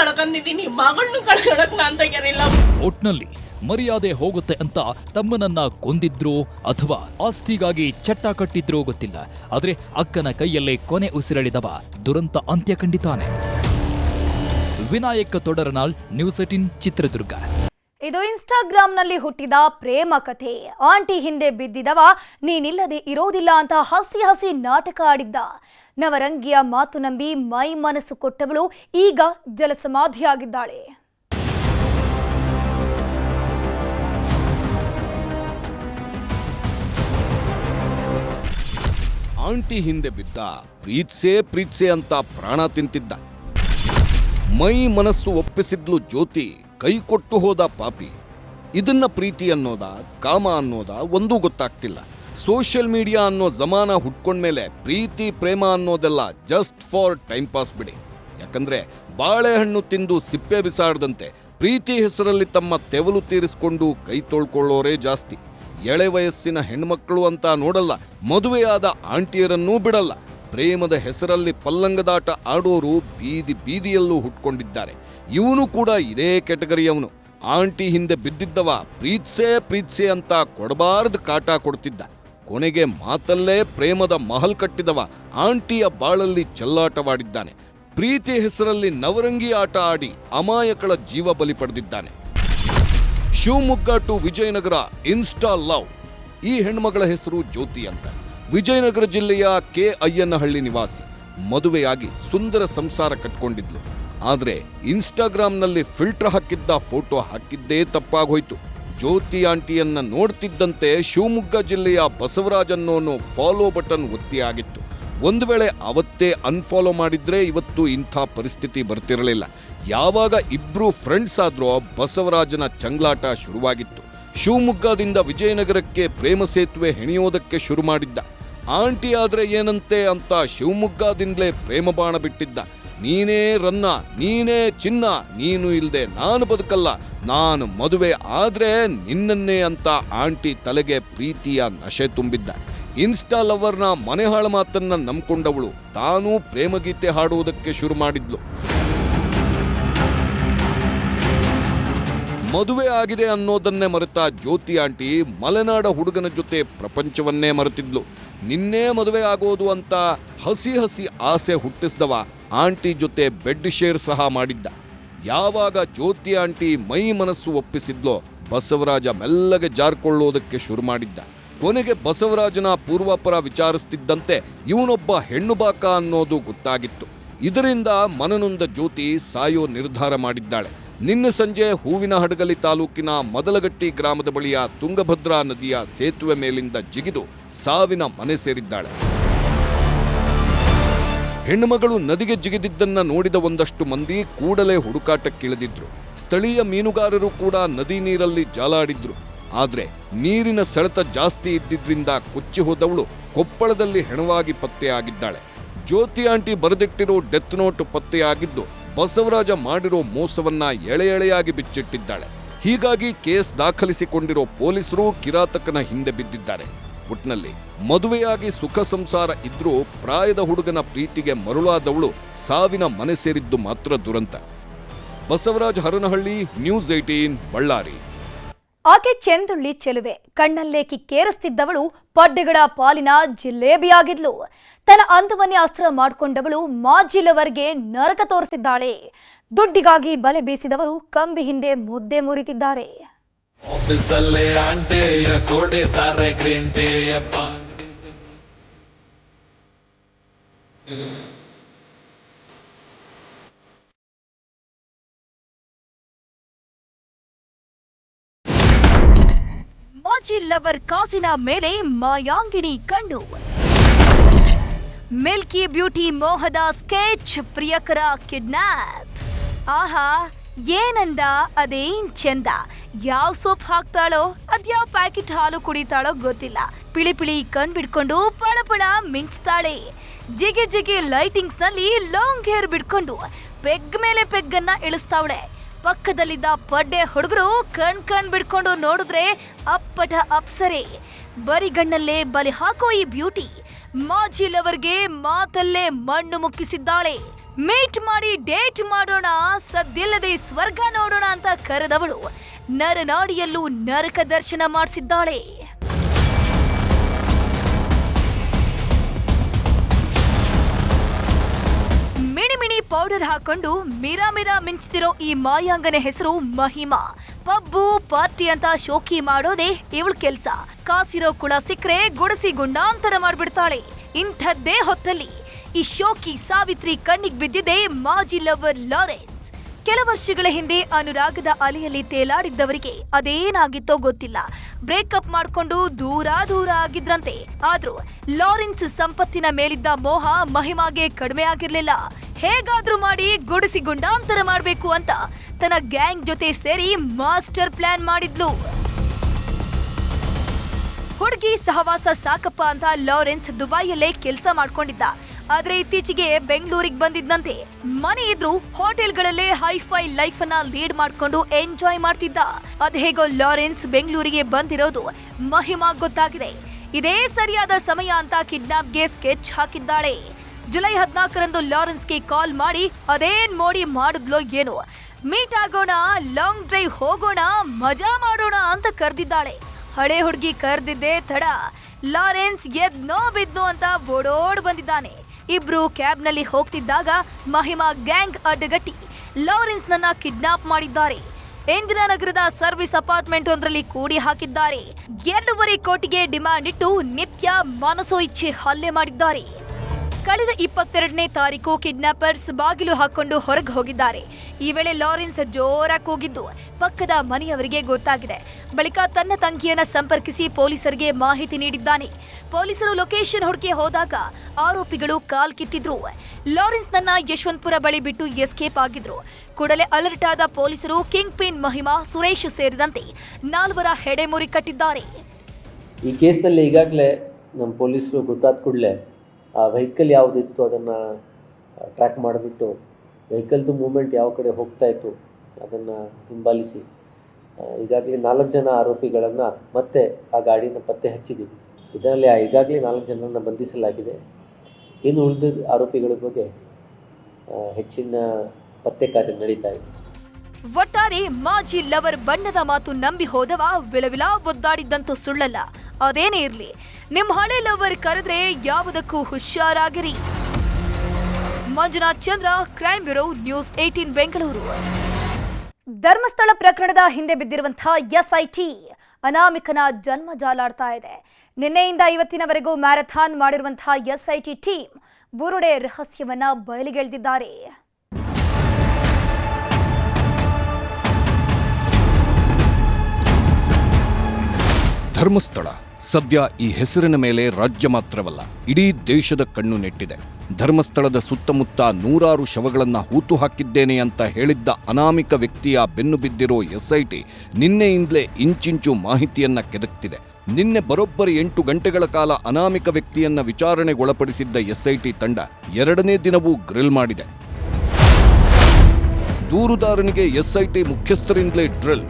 ಕಳ್ಕೊಂಡಿದ್ದೀನಿ ಮಗಳನ್ನು ಕಳ್ಕೊಳಕ್ ನಾನ್ ತಗ್ಯಾರಿಲ್ಲ ಒಟ್ನಲ್ಲಿ ಮರ್ಯಾದೆ ಹೋಗುತ್ತೆ ಅಂತ ತಮ್ಮನನ್ನ ಕೊಂದಿದ್ರೋ ಅಥವಾ ಆಸ್ತಿಗಾಗಿ ಚಟ್ಟ ಕಟ್ಟಿದ್ರೋ ಗೊತ್ತಿಲ್ಲ. ಆದ್ರೆ ಅಕ್ಕನ ಕೈಯಲ್ಲೇ ಕೊನೆ ಉಸಿರೆಳೆದವ ದುರಂತ ಅಂತ್ಯ ಕಂಡಿತಾನೆ ವಿನಾಯಕ ತೊಡರನಾಳ್, ನ್ಯೂಸ್ ಏಟಿನ್, ಚಿತ್ರದುರ್ಗ. ಇದು ಇನ್ಸ್ಟಾಗ್ರಾಂನಲ್ಲಿ ಹುಟ್ಟಿದ ಪ್ರೇಮ ಕಥೆ. ಆಂಟಿ ಹಿಂದೆ ಬಿದ್ದಿದವ, ನೀನಿಲ್ಲದೆ ಇರೋದಿಲ್ಲ ಅಂತ ಹಸಿ ಹಸಿ ನಾಟಕ ಆಡಿದ್ದ. ನವರಂಗಿಯ ಮಾತು ನಂಬಿ ಮೈ ಮನಸ್ಸು ಕೊಟ್ಟವಳು ಈಗ ಜಲಸಮಾಧಿಯಾಗಿದ್ದಾಳೆ. ಆಂಟಿ ಹಿಂದೆ ಬಿದ್ದ, ಪ್ರೀತ್ಸೆ ಪ್ರೀತ್ಸೆ ಅಂತ ಪ್ರಾಣ ತಿಂತಿದ್ದ. ಮೈ ಮನಸ್ಸು ಒಪ್ಪಿಸಿದ್ಲು ಜ್ಯೋತಿ, ಕೈ ಕೊಟ್ಟು ಹೋದ ಪಾಪಿ. ಇದನ್ನ ಪ್ರೀತಿ ಅನ್ನೋದ, ಕಾಮ ಅನ್ನೋದ ಒಂದೂ ಗೊತ್ತಾಗ್ತಿಲ್ಲ. ಸೋಷಿಯಲ್ ಮೀಡಿಯಾ ಅನ್ನೋ ಜಮಾನ ಹುಟ್ಕೊಂಡ್ಮೇಲೆ ಪ್ರೀತಿ, ಪ್ರೇಮ ಅನ್ನೋದೆಲ್ಲ ಜಸ್ಟ್ ಫಾರ್ ಟೈಮ್ ಪಾಸ್ ಬಿಡಿ. ಯಾಕಂದ್ರೆ ಬಾಳೆಹಣ್ಣು ತಿಂದು ಸಿಪ್ಪೆ ಬಿಸಾಡದಂತೆ ಪ್ರೀತಿ ಹೆಸರಲ್ಲಿ ತಮ್ಮ ತೆವಲು ತೀರಿಸಿಕೊಂಡು ಕೈ ತೊಳ್ಕೊಳ್ಳೋರೇ ಜಾಸ್ತಿ. ಎಳೆ ವಯಸ್ಸಿನ ಹೆಣ್ಮಕ್ಕಳು ಅಂತ ನೋಡಲ್ಲ, ಮದುವೆಯಾದ ಆಂಟಿಯರನ್ನೂ ಬಿಡಲ್ಲ. ಪ್ರೇಮದ ಹೆಸರಲ್ಲಿ ಪಲ್ಲಂಗದಾಟ ಆಡೋರು ಬೀದಿ ಬೀದಿಯಲ್ಲೂ ಹುಟ್ಕೊಂಡಿದ್ದಾರೆ. ಇವನು ಕೂಡ ಇದೇ ಕೆಟಗರಿಯವನು ಆಂಟಿ ಹಿಂದೆ ಬಿದ್ದಿದ್ದವ ಪ್ರೀತ್ಸೆ ಪ್ರೀತ್ಸೆ ಅಂತ ಕೊಡಬಾರದು ಕಾಟ ಕೊಡ್ತಿದ್ದ. ಕೊನೆಗೆ ಮಾತಲ್ಲೇ ಪ್ರೇಮದ ಮಹಲ್ ಕಟ್ಟಿದವ ಆಂಟಿಯ ಬಾಳಲ್ಲಿ ಚೆಲ್ಲಾಟವಾಡಿದ್ದಾನೆ. ಪ್ರೀತಿ ಹೆಸರಲ್ಲಿ ನವರಂಗಿ ಆಟ ಆಡಿ ಅಮಾಯಕಳ ಜೀವ ಬಲಿ ಪಡೆದಿದ್ದಾನೆ. Shivamogga to Vijayanagara insta love. ಈ ಹೆಣ್ಮಗಳ ಹೆಸರು ಜ್ಯೋತಿ ಅಂತ. ವಿಜಯನಗರ ಜಿಲ್ಲೆಯ ಕೆ ಅಯ್ಯನಹಳ್ಳಿ ನಿವಾಸಿ. ಮದುವೆಯಾಗಿ ಸುಂದರ ಸಂಸಾರ ಕಟ್ಕೊಂಡಿದ್ಲು. ಆದರೆ ಇನ್ಸ್ಟಾಗ್ರಾಮ್ನಲ್ಲಿ ಫಿಲ್ಟರ್ ಹಾಕಿದ್ದ ಫೋಟೋ ಹಾಕಿದ್ದೇ ತಪ್ಪಾಗೋಯ್ತು. ಜ್ಯೋತಿ ಆಂಟಿಯನ್ನ ನೋಡ್ತಿದ್ದಂತೆ ಶಿವಮೊಗ್ಗ ಜಿಲ್ಲೆಯ ಬಸವರಾಜ್ ಅನ್ನೋನು ಫಾಲೋ ಬಟನ್ ಒತ್ತಿ ಆಗಿತ್ತು. ಒಂದು ವೇಳೆ ಅವತ್ತೇ ಅನ್ಫಾಲೋ ಮಾಡಿದ್ರೆ ಇವತ್ತು ಇಂಥ ಪರಿಸ್ಥಿತಿ ಬರ್ತಿರಲಿಲ್ಲ. ಯಾವಾಗ ಇಬ್ಬರು ಫ್ರೆಂಡ್ಸ್ ಆದ್ರೋ ಬಸವರಾಜನ ಚಂಗ್ಲಾಟ ಶುರುವಾಗಿತ್ತು. ಶಿವಮೊಗ್ಗದಿಂದ ವಿಜಯನಗರಕ್ಕೆ ಪ್ರೇಮ ಸೇತುವೆ ಹೆಣೆಯೋದಕ್ಕೆ ಶುರು ಮಾಡಿದ್ದ. ಆಂಟಿ ಆದ್ರೆ ಏನಂತೆ ಅಂತ ಶಿವಮೊಗ್ಗದಿಂದಲೇ ಪ್ರೇಮ ಬಾಣ ಬಿಟ್ಟಿದ್ದ. ನೀನೇ ರನ್ನ, ನೀನೇ ಚಿನ್ನ, ನೀನು ಇಲ್ಲದೆ ನಾನು ಬದುಕಲ್ಲ, ನಾನು ಮದುವೆ ಆದ್ರೆ ನಿನ್ನನ್ನೇ ಅಂತ ಆಂಟಿ ತಲೆಗೆ ಪ್ರೀತಿಯ ನಶೆ ತುಂಬಿದ್ದ. ಇನ್ಸ್ಟಾ ಲವರ್ನ ಮನೆಹಾಳ ಮಾತನ್ನ ನಂಬ್ಕೊಂಡವಳು. ತಾನೂ ಪ್ರೇಮಗೀತೆ ಹಾಡುವುದಕ್ಕೆ ಶುರು ಮಾಡಿದ್ಲು. ಮದುವೆ ಆಗಿದೆ ಅನ್ನೋದನ್ನೇ ಮರೆತ ಜ್ಯೋತಿ ಆಂಟಿ ಮಲೆನಾಡ ಹುಡುಗನ ಜೊತೆ ಪ್ರಪಂಚವನ್ನೇ ಮರೆತಿದ್ಲು. ನಿನ್ನೆ ಮದುವೆ ಆಗೋದು ಅಂತ ಹಸಿ ಹಸಿ ಆಸೆ ಹುಟ್ಟಿಸಿದವ ಆಂಟಿ ಜೊತೆ ಬೆಡ್ ಶೇರ್ ಸಹ ಮಾಡಿದ್ದ. ಯಾವಾಗ ಜ್ಯೋತಿ ಆಂಟಿ ಮೈ ಮನಸ್ಸು ಒಪ್ಪಿಸಿದ್ಲೋ ಬಸವರಾಜ ಮೆಲ್ಲಗೆ ಜಾರ್ಕೊಳ್ಳೋದಕ್ಕೆ ಶುರು ಮಾಡಿದ್ದ. ಕೊನೆಗೆ ಬಸವರಾಜನ ಪೂರ್ವಾಪರ ವಿಚಾರಿಸ್ತಿದ್ದಂತೆ ಇವನೊಬ್ಬ ಹೆಣ್ಣು ಬಾಕ ಅನ್ನೋದು ಗೊತ್ತಾಗಿತ್ತು. ಇದರಿಂದ ಮನನೊಂದ ಜ್ಯೋತಿ ಸಾಯೋ ನಿರ್ಧಾರ ಮಾಡಿದ್ದಾಳೆ. ನಿನ್ನೆ ಸಂಜೆ ಹೂವಿನ ಹಡಗಲಿ ತಾಲೂಕಿನ ಮೊದಲಗಟ್ಟಿ ಗ್ರಾಮದ ಬಳಿಯ ತುಂಗಭದ್ರಾ ನದಿಯ ಸೇತುವೆ ಮೇಲಿಂದ ಜಿಗಿದು ಸಾವಿನ ಮನೆ ಸೇರಿದ್ದಾಳೆ. ಹೆಣ್ಣುಮಗಳು ನದಿಗೆ ಜಿಗಿದಿದ್ದನ್ನ ನೋಡಿದ ಒಂದಷ್ಟು ಮಂದಿ ಕೂಡಲೇ ಹುಡುಕಾಟಕ್ಕಿಳಿದಿದ್ರು. ಸ್ಥಳೀಯ ಮೀನುಗಾರರು ಕೂಡ ನದಿ ನೀರಲ್ಲಿ ಜಾಲಾಡಿದ್ರು. ಆದ್ರೆ ನೀರಿನ ಸೆಳೆತ ಜಾಸ್ತಿ ಇದ್ದಿದ್ರಿಂದ ಕೊಚ್ಚಿ ಹೋದವಳು ಕೊಪ್ಪಳದಲ್ಲಿ ಹೆಣವಾಗಿ ಪತ್ತೆಯಾಗಿದ್ದಾಳೆ. ಜ್ಯೋತಿ ಆಂಟಿ ಬರೆದಿಟ್ಟಿರೋ ಡೆತ್ ನೋಟ್ ಪತ್ತೆಯಾಗಿದ್ದು ಬಸವರಾಜ ಮಾಡಿರೋ ಮೋಸವನ್ನ ಎಳೆ ಎಳೆಯಾಗಿ ಬಿಚ್ಚಿಟ್ಟಿದ್ದಾಳೆ. ಹೀಗಾಗಿ ಕೇಸ್ ದಾಖಲಿಸಿಕೊಂಡಿರೋ ಪೊಲೀಸರು ಕಿರಾತಕನ ಹಿಂದೆ ಬಿದ್ದಿದ್ದಾರೆ. ಒಟ್ನಲ್ಲಿ ಮದುವೆಯಾಗಿ ಸುಖ ಸಂಸಾರ ಇದ್ರೂ ಪ್ರಾಯದ ಹುಡುಗನ ಪ್ರೀತಿಗೆ ಮರುಳಾದವಳು ಸಾವಿನ ಮನೆ ಸೇರಿದ್ದು ಮಾತ್ರ ದುರಂತ. Basavaraj Haranahalli, news eighteen Ballari. ಆಕೆ ಚೆಂದುಳ್ಳಿ ಚೆಲುವೆ. ಕಣ್ಣಲ್ಲೇ ಕಿಕ್ಕೇರಿಸ್ತಿದ್ದವಳು ಪಡ್ಡೆಗಳ ಪಾಲಿನ ಜಿಲೇಬಿಯಾಗಿದ್ಲು. ತನ್ನ ಅಂದವನ್ನೇ ಅಸ್ತ್ರ ಮಾಡಿಕೊಂಡವಳು ಮಾಜಿಲವರಿಗೆ ನರಕ ತೋರಿಸಿದ್ದಾಳೆ. ದುಡ್ಡಿಗಾಗಿ ಬಲೆ ಬೀಸಿದವರು ಕಂಬಿ ಹಿಂದೆ ಮುದ್ದೆ ಮುರಿತಿದ್ದಾರೆ. ಆಫೀಸಲ್ಲೇ ಮಾಜಿ ಲವರ್ ಕಾಸಿನ ಮೇಲೆ ಮಾಯಾಂಗಿಣಿ ಕಂಡು. ಮಿಲ್ಕಿ ಬ್ಯೂಟಿ ಮೋಹದ ಸ್ಕೆಚ್ ಪ್ರಿಯಕರ ಕಿಡ್ನಾಪ್. ಆಹಾ, ಏನಂದ ಅದೇನ್ ಚಂದ. ಯಾವ ಸೋಪ್ ಹಾಕ್ತಾಳೋ ಅದ್ಯಾವ ಪ್ಯಾಕೆಟ್ ಹಾಲು ಕುಡಿತಾಳೋ ಗೊತ್ತಿಲ್ಲ. ಪಿಳಿ ಪಿಳಿ ಕಣ್ ಬಿಡ್ಕೊಂಡು ಪಳಪಳ ಮಿಂಚ್ತಾಳೆ. ಜಿಗಿ ಜಿಗಿ ಲೈಟಿಂಗ್ಸ್ನಲ್ಲಿ ಲಾಂಗ್ ಹೇರ್ ಬಿಡ್ಕೊಂಡು ಪೆಗ್ ಮೇಲೆ ಪೆಗ್ಗನ್ನ ಇಳಿಸ್ತಾವಳೆ. ಪಕ್ಕದಲ್ಲಿದ್ದ ಪಡ್ಡೆ ಹುಡುಗರು ಕಣ್ ಕಣ್ ಬಿಡ್ಕೊಂಡು ನೋಡಿದ್ರೆ ಅಪ್ಪಟ ಅಪ್ಸರೆ. ಬರಿಗಣ್ಣಲ್ಲೇ ಬಲಿ ಹಾಕೋ ಈ ಬ್ಯೂಟಿ. ಮಾಜಿ ಲವರ್ಗೆ ಮಾತಲ್ಲೇ ಮಣ್ಣು ಮುಕ್ಕಿಸಿದ್ದಾಳೆ. ಮೀಟ್ ಮಾಡಿ ಡೇಟ್ ಮಾಡೋಣ, ಸದ್ದಿಲ್ಲದೆ ಸ್ವರ್ಗ ನೋಡೋಣ ಅಂತ ಕರೆದವಳು. ನರನಾಡಿಯಲ್ಲೂ ನರಕ ದರ್ಶನ ಮಾಡಿಸಿದ್ದಾಳೆ. ಪೌಡರ್ ಹಾಕೊಂಡು ಮಿರಾ ಮಿರಾ ಮಿಂಚ್ತಿರೋ ಈ ಮಾಯಾಂಗನ ಹೆಸರು ಮಹಿಮಾ. ಪಬ್ಬು, ಪಾರ್ಟಿ ಅಂತ ಶೋಕಿ ಮಾಡೋದೇ ಇವಳ ಕೆಲ್ಸ. ಕಾಸಿರೋ ಕುಳ ಸಿಕ್ರೆ ಗುಡಸಿ ಗುಂಡಾಂತರ ಮಾಡ್ಬಿಡ್ತಾಳೆ. ಇಂಥದ್ದೇ ಹೊತ್ತಲ್ಲಿ. ಈ ಶೋಕಿ ಸಾವಿತ್ರಿ ಕಣ್ಣಿಗೆ ಬಿದ್ದಿದೆ ಮಾಜಿ ಲವರ್ ಲಾರೆನ್ಸ್. ಕೆಲ ವರ್ಷಗಳ ಹಿಂದೆ ಅನುರಾಗದ ಅಲೆಯಲ್ಲಿ ತೇಲಾಡಿದ್ದವರಿಗೆ ಅದೇನಾಗಿತ್ತೋ ಗೊತ್ತಿಲ್ಲ. ಬ್ರೇಕಪ್ ಮಾಡಿಕೊಂಡು ದೂರ ದೂರ ಆಗಿದ್ರಂತೆ. ಆದ್ರೂ ಲಾರೆನ್ಸ್ ಸಂಪತ್ತಿನ ಮೇಲಿದ್ದ ಮೋಹ ಮಹಿಮಾಗೆ ಕಡಿಮೆ ಆಗಿರ್ಲಿಲ್ಲ. ಹೇಗಾದ್ರೂ ಮಾಡಿ ಗುಡಿಸಿ ಗುಂಡಾಂತರ ಮಾಡಬೇಕು ಅಂತ ತನ್ನ ಗ್ಯಾಂಗ್ ಜೊತೆ ಸೇರಿ ಮಾಸ್ಟರ್ ಪ್ಲಾನ್ ಮಾಡಿದ್ಲು. ಹುಡುಗಿ ಸಹವಾಸ ಸಾಕಪ್ಪ ಅಂತ ಲಾರೆನ್ಸ್ ದುಬೈಯಲ್ಲೇ ಕೆಲಸ ಮಾಡ್ಕೊಂಡಿದ್ದ. ಆದ್ರೆ ಇತ್ತೀಚೆಗೆ ಬೆಂಗಳೂರಿಗೆ ಬಂದಿದ್ದಂತೆ, ಮನೆ ಇದ್ರು ಹೋಟೆಲ್ಗಳಲ್ಲೇ ಹೈಫೈ ಲೈಫ್ ಅನ್ನ ಲೀಡ್ ಮಾಡ್ಕೊಂಡು ಎಂಜಾಯ್ ಮಾಡ್ತಿದ್ದ. ಅದೇಗೋ ಲಾರೆನ್ಸ್ ಬೆಂಗಳೂರಿಗೆ ಬಂದಿರೋದು ಮಹಿಮಾ ಗೊತ್ತಾಗಿದೆ. ಇದೇ ಸರಿಯಾದ ಸಮಯ ಅಂತ ಕಿಡ್ನಾಪ್ಗೆ ಸ್ಕೆಚ್ ಹಾಕಿದ್ದಾಳೆ. ಜುಲೈ ಹದಿನಾಲ್ಕರಂದು ಲಾರೆನ್ಸ್ಗೆ ಕಾಲ್ ಮಾಡಿ ಅದೇನ್ ಮೋಡಿ ಮಾಡಿದ್ಲೋ ಏನು. ಮೀಟ್ ಆಗೋಣ, ಲಾಂಗ್ ಡ್ರೈವ್ ಹೋಗೋಣ, ಮಜಾ ಮಾಡೋಣ ಅಂತ ಕರೆದಿದ್ದಾಳೆ. ಹಳೆ ಹುಡುಗಿ ಕರೆದಿದ್ದೆ ತಡ. ಲಾರೆನ್ಸ್ ಎದ್ನೋ ಬಿದ್ನೋ ಅಂತ ಬೋಡೋಡ್ ಬಂದಿದ್ದಾನೆ. ಇಬ್ರು ಕ್ಯಾಬ್ನಲ್ಲಿ ಹೋಗ್ತಿದ್ದಾಗ ಮಹಿಮಾ ಗ್ಯಾಂಗ್ ಅಡ್ಡಗಟ್ಟಿ ಲಾರೆನ್ಸ್ ನನ್ನ ಕಿಡ್ನಾಪ್ ಮಾಡಿದ್ದಾರೆ. ಇಂದಿರಾನಗರದ ಸರ್ವಿಸ್ ಅಪಾರ್ಟ್ಮೆಂಟ್ ಒಂದರಲ್ಲಿ ಕೂಡಿ ಹಾಕಿದ್ದಾರೆ. ಎರಡೂವರೆ ಕೋಟಿಗೆ ಡಿಮ್ಯಾಂಡ್ ಇಟ್ಟು ನಿತ್ಯ ಮನಸೋ ಇಚ್ಛೆ ಹಲ್ಲೆ ಮಾಡಿದ್ದಾರೆ. ಕಳೆದ ಇಪ್ಪತ್ತೆರಡನೇ ತಾರೀಕು ಕಿಡ್ನಾಪರ್ಸ್ ಬಾಗಿಲು ಹಾಕೊಂಡು ಹೊರಗೆ ಹೋಗಿದ್ದಾರೆ. ಈ ವೇಳೆ ಲಾರೆನ್ಸ್ ಜೋರಾಗಿ ಹೋಗಿದ್ದು ಪಕ್ಕದ ಮನೆಯವರಿಗೆ ಗೊತ್ತಾಗಿದೆ. ಬಳಿಕ ತನ್ನ ತಂಗಿಯನ್ನ ಸಂಪರ್ಕಿಸಿ ಪೊಲೀಸರಿಗೆ ಮಾಹಿತಿ ನೀಡಿದ್ದಾನೆ. ಪೊಲೀಸರು ಲೊಕೇಶನ್ ಹುಡುಕಿ ಹೋದಾಗ ಆರೋಪಿಗಳು ಕಾಲ್ ಕಿತ್ತಿದ್ರು. ಲಾರೆನ್ಸ್ ನನ್ನ ಯಶವಂತಪುರ ಬಳಿ ಬಿಟ್ಟು ಎಸ್ಕೇಪ್ ಆಗಿದ್ರು. ಕೂಡಲೇ ಅಲರ್ಟ್ ಆದ ಪೊಲೀಸರು ಕಿಂಗ್ ಪಿನ್ ಮಹಿಮಾ ಸುರೇಶ್ ಸೇರಿದಂತೆ ನಾಲ್ವರ ಹೆಡೆಮುರಿ ಕಟ್ಟಿದ್ದಾರೆ. ಈ ಕೇಸ್ನಲ್ಲಿ ಈಗಾಗಲೇ ನಮ್ಮ ಪೊಲೀಸರು ಗೊತ್ತಾದ ಕೂಡಲೇ ಆ ವೆಹಿಕಲ್ ಯಾವುದಿತ್ತು ಅದನ್ನು ಟ್ರ್ಯಾಕ್ ಮಾಡಿಬಿಟ್ಟು ವೆಹಿಕಲ್ದು ಮೂಮೆಂಟ್ ಯಾವ ಕಡೆ ಹೋಗ್ತಾ ಇತ್ತು ಅದನ್ನು ಹಿಂಬಾಲಿಸಿ. ಈಗಾಗಲೇ ನಾಲ್ಕು ಜನ ಆರೋಪಿಗಳನ್ನು ಮತ್ತೆ ಆ ಗಾಡಿನ ಪತ್ತೆ ಹಚ್ಚಿದ್ದೀವಿ ಇದರಲ್ಲಿ ಈಗಾಗಲೇ ನಾಲ್ಕು ಜನರನ್ನು ಬಂಧಿಸಲಾಗಿದೆ. ಇನ್ನು ಉಳಿದ ಆರೋಪಿಗಳ ಬಗ್ಗೆ ಹೆಚ್ಚಿನ ಪತ್ತೆ ಕಾರ್ಯ ನಡೀತಾ ಇದೆ. ಒಟ್ಟಾರೆ ಮಾಜಿ ಲವರ್ ಬಣ್ಣದ ಮಾತು ನಂಬಿ ಹೋದವ, ವಿಲವಿಲ ಒದ್ದಾಡಿದ್ದಂತೂ ಸುಳ್ಳಲ್ಲ. ಅದೇನೇ ಇರಲಿ ನಿಮ್ಮ ಹಳೆ ಲವರ್ ಕರೆದ್ರೆ ಯಾವುದಕ್ಕೂ ಹುಷಾರಾಗಿರಿ. Manjunath Chandra crime bureau news eighteen Bengaluru Dharmasthala ಪ್ರಕರಣದ ಹಿಂದೆ ಬಿದ್ದಿರುವಂತಹ ಎಸ್ಐಟಿ ಅನಾಮಿಕನ ಜನ್ಮ ಜಾಲಾಡ್ತಾ ಇದೆ. ನಿನ್ನೆಯಿಂದ ಇವತ್ತಿನವರೆಗೂ ಮ್ಯಾರಥಾನ್ ಮಾಡಿರುವಂತಹ ಎಸ್ಐಟಿ ಟೀಮ್ ಬುರುಡೆ ರಹಸ್ಯವನ್ನ ಬಯಲಿಗೆಳೆದಿದ್ದಾರೆ. ಧರ್ಮಸ್ಥಳ ಸದ್ಯ ಈ ಹೆಸರಿನ ಮೇಲೆ ರಾಜ್ಯ ಮಾತ್ರವಲ್ಲ, ಇಡೀ ದೇಶದ ಕಣ್ಣು ನೆಟ್ಟಿದೆ. ಧರ್ಮಸ್ಥಳದ ಸುತ್ತಮುತ್ತ ನೂರಾರು ಶವಗಳನ್ನು ಹೂತು ಹಾಕಿದ್ದೇನೆ ಅಂತ ಹೇಳಿದ್ದ ಅನಾಮಿಕ ವ್ಯಕ್ತಿಯ ಬೆನ್ನು ಬಿದ್ದಿರೋ ಎಸ್ಐಟಿ ನಿನ್ನೆಯಿಂದಲೇ ಇಂಚಿಂಚು ಮಾಹಿತಿಯನ್ನ ಕೆದಕ್ತಿದೆ. ನಿನ್ನೆ ಬರೋಬ್ಬರಿ ಎಂಟು ಗಂಟೆಗಳ ಕಾಲ ಅನಾಮಿಕ ವ್ಯಕ್ತಿಯನ್ನ ವಿಚಾರಣೆಗೊಳಪಡಿಸಿದ್ದ ಎಸ್ಐಟಿ ತಂಡ ಎರಡನೇ ದಿನವೂ ಗ್ರಿಲ್ ಮಾಡಿದೆ. ದೂರುದಾರನಿಗೆ ಎಸ್ಐಟಿ ಮುಖ್ಯಸ್ಥರಿಂದಲೇ ಡ್ರಿಲ್.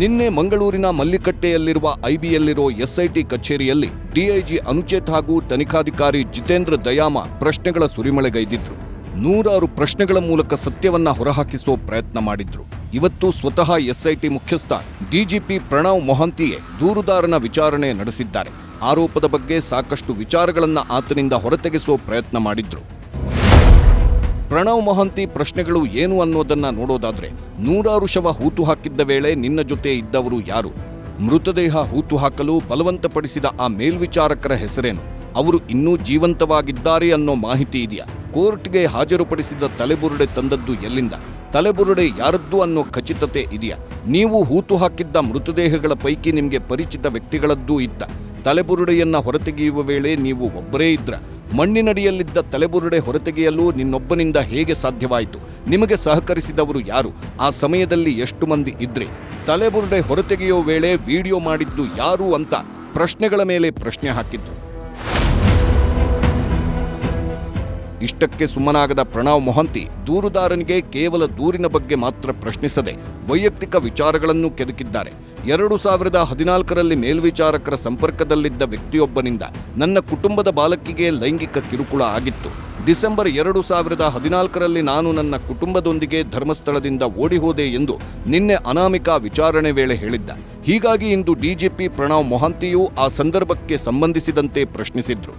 ನಿನ್ನೆ ಮಂಗಳೂರಿನ ಮಲ್ಲಿಕಟ್ಟೆಯಲ್ಲಿರುವ ಐಬಿಯಲ್ಲಿರೋ ಎಸ್ಐಟಿ ಕಚೇರಿಯಲ್ಲಿ ಡಿಐಜಿ ಅನುಚೇತ್ ಹಾಗೂ ತನಿಖಾಧಿಕಾರಿ ಜಿತೇಂದ್ರ ದಯಾಮ ಪ್ರಶ್ನೆಗಳ ಸುರಿಮಳೆಗೈದಿದ್ರು. ನೂರಾರು ಪ್ರಶ್ನೆಗಳ ಮೂಲಕ ಸತ್ಯವನ್ನ ಹೊರಹಾಕಿಸೋ ಪ್ರಯತ್ನ ಮಾಡಿದ್ರು. ಇವತ್ತು ಸ್ವತಃ ಎಸ್ಐಟಿ ಮುಖ್ಯಸ್ಥ ಡಿಜಿಪಿ ಪ್ರಣವ್ ಮೊಹಂತಿಯೇ ದೂರುದಾರನ ವಿಚಾರಣೆ ನಡೆಸಿದ್ದಾರೆ. ಆರೋಪದ ಬಗ್ಗೆ ಸಾಕಷ್ಟು ವಿಚಾರಗಳನ್ನು ಆತನಿಂದ ಹೊರತೆಗೆಸೋ ಪ್ರಯತ್ನ ಮಾಡಿದ್ರು. ಪ್ರಣವ್ ಮೊಹಂತಿ ಪ್ರಶ್ನೆಗಳು ಏನು ಅನ್ನೋದನ್ನ ನೋಡೋದಾದ್ರೆ, ನೂರಾರು ಶವ ಹೂತು ಹಾಕಿದ್ದ ವೇಳೆ ನಿನ್ನ ಜೊತೆ ಇದ್ದವರು ಯಾರು? ಮೃತದೇಹ ಹೂತು ಹಾಕಲು ಬಲವಂತಪಡಿಸಿದ ಆ ಮೇಲ್ವಿಚಾರಕರ ಹೆಸರೇನು? ಅವರು ಇನ್ನೂ ಜೀವಂತವಾಗಿದ್ದಾರೆ ಅನ್ನೋ ಮಾಹಿತಿ ಇದೆಯಾ? ಕೋರ್ಟ್ಗೆ ಹಾಜರುಪಡಿಸಿದ ತಲೆಬುರುಡೆ ತಂದದ್ದು ಎಲ್ಲಿಂದ? ತಲೆಬುರುಡೆ ಯಾರದ್ದು ಅನ್ನೋ ಖಚಿತತೆ ಇದೆಯಾ? ನೀವು ಹೂತು ಹಾಕಿದ್ದ ಮೃತದೇಹಗಳ ಪೈಕಿ ನಿಮಗೆ ಪರಿಚಿತ ವ್ಯಕ್ತಿಗಳದ್ದೂ ಇತ್ತ? ತಲೆಬುರುಡೆಯನ್ನ ಹೊರತೆಗೆಯುವ ವೇಳೆ ನೀವು ಒಬ್ಬರೇ ಇದ್ರ? ಮಣ್ಣಿನಡಿಯಲ್ಲಿದ್ದ ತಲೆಬುರುಡೆ ಹೊರತೆಗೆಯಲು ನಿನ್ನೊಬ್ಬನಿಂದ ಹೇಗೆ ಸಾಧ್ಯವಾಯಿತು? ನಿಮಗೆ ಸಹಕರಿಸಿದವರು ಯಾರು? ಆ ಸಮಯದಲ್ಲಿ ಎಷ್ಟು ಮಂದಿ ಇದ್ರೆ? ತಲೆಬುರುಡೆ ಹೊರತೆಗೆಯೋ ವೇಳೆ ವಿಡಿಯೋ ಮಾಡಿದ್ದು ಯಾರು ಅಂತ ಪ್ರಶ್ನೆಗಳ ಮೇಲೆ ಪ್ರಶ್ನೆ ಹಾಕಿದ್ರು. ಇಷ್ಟಕ್ಕೆ ಸುಮ್ಮನಾಗದ ಪ್ರಣವ್ ಮೊಹಂತಿ ದೂರುದಾರನಿಗೆ ಕೇವಲ ದೂರಿನ ಬಗ್ಗೆ ಮಾತ್ರ ಪ್ರಶ್ನಿಸದೆ ವೈಯಕ್ತಿಕ ವಿಚಾರಗಳನ್ನು ಕೆದಕಿದ್ದಾರೆ. ಎರಡು ಸಾವಿರದ ಹದಿನಾಲ್ಕರಲ್ಲಿ ಮೇಲ್ವಿಚಾರಕರ ಸಂಪರ್ಕದಲ್ಲಿದ್ದ ವ್ಯಕ್ತಿಯೊಬ್ಬನಿಂದ ನನ್ನ ಕುಟುಂಬದ ಬಾಲಕಿಗೆ ಲೈಂಗಿಕ ಕಿರುಕುಳ ಆಗಿತ್ತು. ಡಿಸೆಂಬರ್ ಎರಡು ಸಾವಿರದ ಹದಿನಾಲ್ಕರಲ್ಲಿ ನಾನು ನನ್ನ ಕುಟುಂಬದೊಂದಿಗೆ ಧರ್ಮಸ್ಥಳದಿಂದ ಓಡಿಹೋದೆ ಎಂದು ನಿನ್ನೆ ಅನಾಮಿಕಾ ವಿಚಾರಣೆ ವೇಳೆ ಹೇಳಿದ್ದ. ಹೀಗಾಗಿ ಇಂದು ಡಿಜಿಪಿ ಪ್ರಣವ್ ಮೊಹಂತಿಯು ಆ ಸಂದರ್ಭಕ್ಕೆ ಸಂಬಂಧಿಸಿದಂತೆ ಪ್ರಶ್ನಿಸಿದ್ರು.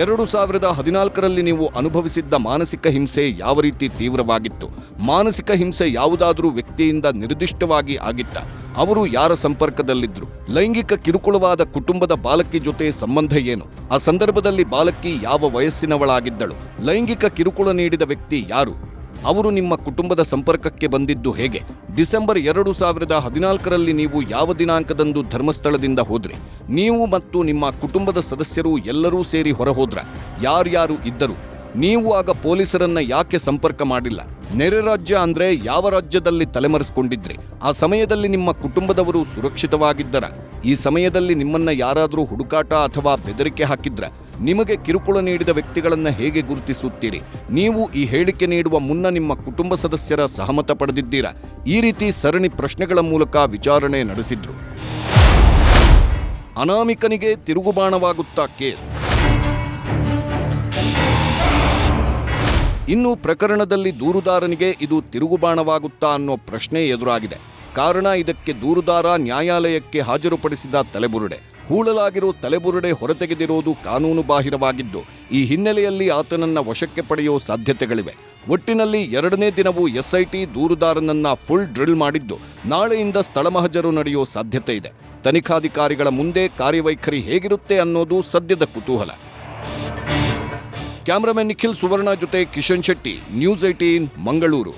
ಎರಡು ಸಾವಿರದ ಹದಿನಾಲ್ಕರಲ್ಲಿ ನೀವು ಅನುಭವಿಸಿದ್ದ ಮಾನಸಿಕ ಹಿಂಸೆ ಯಾವ ರೀತಿ ತೀವ್ರವಾಗಿತ್ತು? ಮಾನಸಿಕ ಹಿಂಸೆ ಯಾವುದಾದರೂ ವ್ಯಕ್ತಿಯಿಂದ ನಿರ್ದಿಷ್ಟವಾಗಿ ಆಗಿತ್ತ? ಅವರು ಯಾರ ಸಂಪರ್ಕದಲ್ಲಿದ್ದರು ಲೈಂಗಿಕ ಕಿರುಕುಳವಾದ ಕುಟುಂಬದ ಬಾಲಕಿ ಜೊತೆ ಸಂಬಂಧ ಏನು? ಆ ಸಂದರ್ಭದಲ್ಲಿ ಬಾಲಕಿ ಯಾವ ವಯಸ್ಸಿನವಳಾಗಿದ್ದಳು? ಲೈಂಗಿಕ ಕಿರುಕುಳ ನೀಡಿದ ವ್ಯಕ್ತಿ ಯಾರು? ಅವರು ನಿಮ್ಮ ಕುಟುಂಬದ ಸಂಪರ್ಕಕ್ಕೆ ಬಂದಿದ್ದು ಹೇಗೆ? ಡಿಸೆಂಬರ್ ಎರಡು ಸಾವಿರದ ಹದಿನಾಲ್ಕರಲ್ಲಿ ನೀವು ಯಾವ ದಿನಾಂಕದಂದು ಧರ್ಮಸ್ಥಳದಿಂದ ಹೋದ್ರಿ? ನೀವು ಮತ್ತು ನಿಮ್ಮ ಕುಟುಂಬದ ಸದಸ್ಯರು ಎಲ್ಲರೂ ಸೇರಿ ಹೊರಹೋದ್ರ? ಯಾರ್ಯಾರು ಇದ್ದರು? ನೀವು ಆಗ ಪೊಲೀಸರನ್ನ ಯಾಕೆ ಸಂಪರ್ಕ ಮಾಡಿಲ್ಲ? ನೆರೆ ರಾಜ್ಯ ಅಂದ್ರೆ ಯಾವ ರಾಜ್ಯದಲ್ಲಿ ತಲೆಮರೆಸಿಕೊಂಡಿದ್ರಿ? ಆ ಸಮಯದಲ್ಲಿ ನಿಮ್ಮ ಕುಟುಂಬದವರು ಸುರಕ್ಷಿತವಾಗಿದ್ದರ? ಈ ಸಮಯದಲ್ಲಿ ನಿಮ್ಮನ್ನ ಯಾರಾದರೂ ಹುಡುಕಾಟ ಅಥವಾ ಬೆದರಿಕೆ ಹಾಕಿದ್ರ? ನಿಮಗೆ ಕಿರುಕುಳ ನೀಡಿದ ವ್ಯಕ್ತಿಗಳನ್ನು ಹೇಗೆ ಗುರುತಿಸುತ್ತೀರಿ? ನೀವು ಈ ಹೇಳಿಕೆ ನೀಡುವ ಮುನ್ನ ನಿಮ್ಮ ಕುಟುಂಬ ಸದಸ್ಯರ ಸಹಮತ ಪಡೆದಿದ್ದೀರಾ? ಈ ರೀತಿ ಸರಣಿ ಪ್ರಶ್ನೆಗಳ ಮೂಲಕ ವಿಚಾರಣೆ ನಡೆಸಿದ್ರು. ಅನಾಮಿಕನಿಗೆ ತಿರುಗುಬಾಣವಾಗುತ್ತಾ ಕೇಸ್. ಇನ್ನು ಪ್ರಕರಣದಲ್ಲಿ ದೂರುದಾರನಿಗೆ ಇದು ತಿರುಗುಬಾಣವಾಗುತ್ತಾ ಅನ್ನೋ ಪ್ರಶ್ನೆ ಎದುರಾಗಿದೆ. ಕಾರಣ ಇದಕ್ಕೆ ದೂರುದಾರ ನ್ಯಾಯಾಲಯಕ್ಕೆ ಹಾಜರುಪಡಿಸಿದ ತಲೆಬುರುಡೆ. ಹೂಳಲಾಗಿರೋ ತಲೆಬುರುಡೆ ಹೊರತೆಗೆದಿರೋದು ಕಾನೂನು ಬಾಹಿರವಾಗಿದ್ದು ಈ ಹಿನ್ನೆಲೆಯಲ್ಲಿ ಆತನನ್ನ ವಶಕ್ಕೆ ಪಡೆಯೋ ಸಾಧ್ಯತೆಗಳಿವೆ. ಒಟ್ಟಿನಲ್ಲಿ ಎರಡನೇ ದಿನವೂ ಎಸ್ಐಟಿ ದೂರುದಾರನನ್ನ ಫುಲ್ ಡ್ರಿಲ್ ಮಾಡಿದ್ದು, ನಾಳೆಯಿಂದ ಸ್ಥಳ ಮಹಜರು ನಡೆಯೋ ಸಾಧ್ಯತೆ ಇದೆ. ತನಿಖಾಧಿಕಾರಿಗಳ ಮುಂದೆ ಕಾರ್ಯವೈಖರಿ ಹೇಗಿರುತ್ತೆ ಅನ್ನೋದು ಸದ್ಯದ ಕುತೂಹಲ. ಕ್ಯಾಮರಾಮನ್ ನಿಖಿಲ್ ಸುವರ್ಣ ಜೊತೆ ಕಿಶನ್ ಶೆಟ್ಟಿ ನ್ಯೂಸ್ ಏಟೀನ್ ಮಂಗಳೂರು.